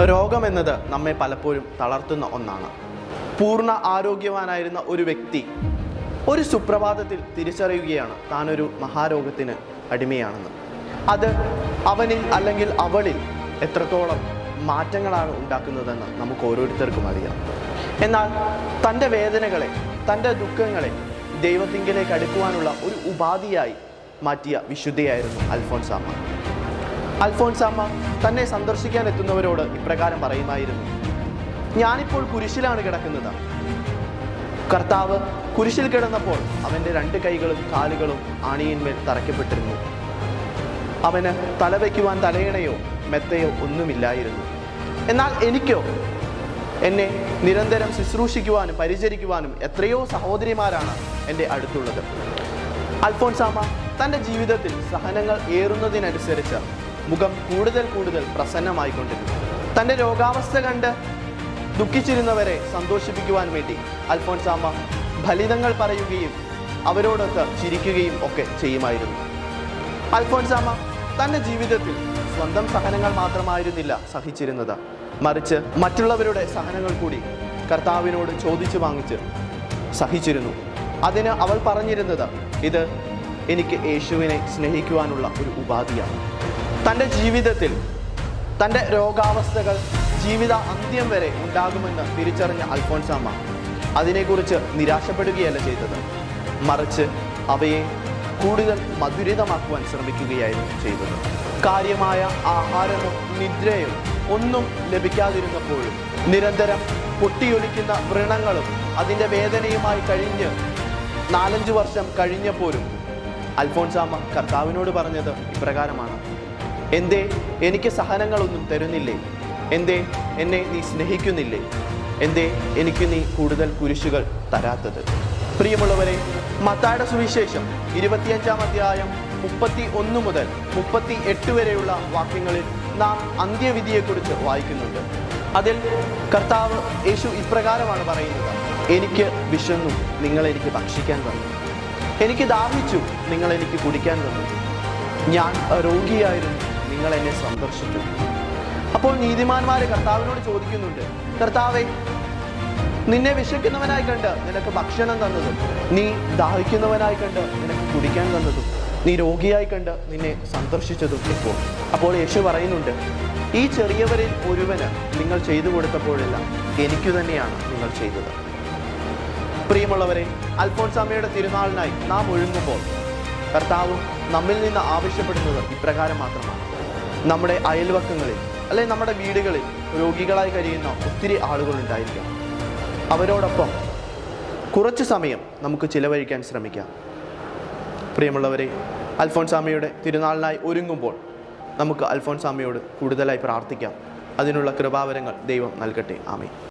രോഗമെന്നത് നമ്മെ പലപ്പോഴും തളർത്തുന്ന ഒന്നാണ്. പൂർണ ആരോഗ്യവാനായിരുന്ന ഒരു വ്യക്തി ഒരു സുപ്രഭാതത്തിൽ തിരിച്ചറിയുകയാണ് താനൊരു മഹാരോഗത്തിന് അടിമയാണെന്ന്. അത് അവനിൽ അല്ലെങ്കിൽ അവളിൽ എത്രത്തോളം മാറ്റങ്ങളാണ് ഉണ്ടാക്കുന്നതെന്ന് നമുക്ക് ഓരോരുത്തർക്കും അറിയാം. എന്നാൽ തന്റെ വേദനകളെ തന്റെ ദുഃഖങ്ങളെ ദൈവത്തിങ്കിലേക്ക് അടുക്കുവാനുള്ള ഒരു ഉപാധിയായി മാറ്റിയ വിശുദ്ധയായിരുന്നു അൽഫോൻസാമ്മ. അൽഫോൻസാമ്മ തന്നെ സന്ദർശിക്കാൻ എത്തുന്നവരോട് ഇപ്രകാരം പറയുമായിരുന്നു. ഞാനിപ്പോൾ കുരിശിലാണ് കിടക്കുന്നത്. കർത്താവ് കുരിശിൽ കിടന്നപ്പോൾ അവന്റെ രണ്ട് കൈകളും കാലുകളും ആണിയിന്മേൽ തറയ്ക്കപ്പെട്ടിരുന്നു. അവന് തലവയ്ക്കുവാൻ തലയിണയോ മെത്തയോ ഒന്നുമില്ലായിരുന്നു. എന്നാൽ എനിക്കോ? എന്നെ നിരന്തരം ശുശ്രൂഷിക്കുവാനും പരിചരിക്കുവാനും എത്രയോ സഹോദരിമാരാണ് എന്റെ അടുത്തുള്ളത്. അൽഫോൻസാമ തന്റെ ജീവിതത്തിൽ സഹനങ്ങൾ ഏറുന്നതിനനുസരിച്ച് മുഖം കൂടുതൽ കൂടുതൽ പ്രസന്നമായിക്കൊണ്ടിരുന്നു. തന്റെ രോഗാവസ്ഥ കണ്ട് ദുഃഖിച്ചിരുന്നവരെ സന്തോഷിപ്പിക്കുവാൻ വേണ്ടി അൽഫോൻസാമ്മ ഫലിതങ്ങൾ പറയുകയും അവരോടൊത്ത് ചിരിക്കുകയും ഒക്കെ ചെയ്യുമായിരുന്നു. അൽഫോൻസാമ്മ തന്റെ ജീവിതത്തിൽ സ്വന്തം സഹനങ്ങൾ മാത്രമായിരുന്നില്ല സഹിച്ചിരുന്നത്. മറിച്ച് മറ്റുള്ളവരുടെ സഹനങ്ങൾ കൂടി കർത്താവിനോട് ചോദിച്ചു വാങ്ങിച്ച് സഹിച്ചിരുന്നു. അതിന് അവൾ പറഞ്ഞിരുന്നത് ഇത് എനിക്ക് യേശുവിനെ സ്നേഹിക്കുവാനുള്ള ഒരു ഉപാധിയാണ്. തന്റെ ജീവിതത്തിൽ തന്റെ രോഗാവസ്ഥകൾ ജീവിത അന്ത്യം വരെ ഉണ്ടാകുമെന്ന് തിരിച്ചറിഞ്ഞ അൽഫോൻസാമ്മ അതിനെക്കുറിച്ച് നിരാശപ്പെടുകയല്ല ചെയ്തത്. മറിച്ച് അവയെ കൂടുതൽ മധുരിതമാക്കുവാൻ ശ്രമിക്കുകയായിരുന്നു ചെയ്തത്. കാര്യമായ ആഹാരമോ നിദ്രയോ ഒന്നും ലഭിക്കാതിരുന്നപ്പോഴും നിരന്തരം പൊട്ടിയൊലിക്കുന്ന വ്രണങ്ങളും അതിന്റെ വേദനയുമായി കഴിഞ്ഞ് നാലഞ്ച് വർഷം കഴിഞ്ഞപ്പോഴും അൽഫോൻസാമ്മ കർത്താവിനോട് പറഞ്ഞത് ഇപ്രകാരമാണ്. എന്തേ എനിക്ക് സഹനങ്ങളൊന്നും തരുന്നില്ലേ? എന്തേ എന്നെ നീ സ്നേഹിക്കുന്നില്ലേ? എന്തേ എനിക്ക് നീ കൂടുതൽ കുരിശുകൾ തരാത്തത്? പ്രിയമുള്ളവരെ മത്തായുടെ സുവിശേഷം ഇരുപത്തിയഞ്ചാം അധ്യായം മുപ്പത്തി ഒന്ന് മുതൽ മുപ്പത്തി എട്ട് വരെയുള്ള വാക്യങ്ങളിൽ നാം അന്ത്യവിധിയെക്കുറിച്ച് വായിക്കുന്നുണ്ട്. അതിൽ കർത്താവ് യേശു ഇപ്രകാരമാണ് പറയുന്നത് എനിക്ക് വിശന്നു നിങ്ങൾ എനിക്ക് ഭക്ഷിക്കാൻ തന്നു. എനിക്ക് ദാഹിച്ചു നിങ്ങൾ എനിക്ക് കുടിക്കാൻ തന്നു. ഞാൻ രോഗിയായിരുന്നു നിങ്ങൾ എന്നെ സന്ദർശിച്ചു അപ്പോൾ നീതിമാന്മാർ കർത്താവിനോട് ചോദിക്കുന്നുണ്ട് കർത്താവെ നിന്നെ വിശക്കുന്നവനായി കണ്ട് നിനക്ക് ഭക്ഷണം തന്നതും നീ ദാഹിക്കുന്നവനായി കണ്ട് നിനക്ക് കുടിക്കാൻ തന്നതും നീ രോഗിയായി കണ്ട് നിന്നെ സന്ദർശിച്ചതും ഇപ്പോൾ. അപ്പോൾ യേശു പറയുന്നുണ്ട് ഈ ചെറിയവരിൽ ഒരുവന് നിങ്ങൾ ചെയ്തു കൊടുത്തപ്പോഴെല്ലാം എനിക്കു തന്നെയാണ് നിങ്ങൾ ചെയ്തത്. പ്രിയമുള്ളവരെ അൽഫോൺസാമയുടെ തിരുനാളിനായി നാം ഒഴുങ്ങുമ്പോൾ കർത്താവും നമ്മിൽ നിന്ന് ആവശ്യപ്പെടുന്നത് ഇപ്രകാരം മാത്രമാണ്. നമ്മുടെ അയൽവക്കങ്ങളിൽ അല്ലെങ്കിൽ നമ്മുടെ വീടുകളിൽ രോഗികളായി കഴിയുന്ന ഒത്തിരി ആളുകൾ ഉണ്ടായിരിക്കാം. അവരോടൊപ്പം കുറച്ച് സമയം നമുക്ക് ചിലവഴിക്കാൻ ശ്രമിക്കാം. പ്രിയമുള്ളവരെ അൽഫോൻസാമയുടെ തിരുനാളിനായി ഒരുങ്ങുമ്പോൾ നമുക്ക് അൽഫോൻസാമയോട് കൂടുതലായി പ്രാർത്ഥിക്കാം. അതിനുള്ള കൃപാവരങ്ങൾ ദൈവം നൽകട്ടെ. ആമേ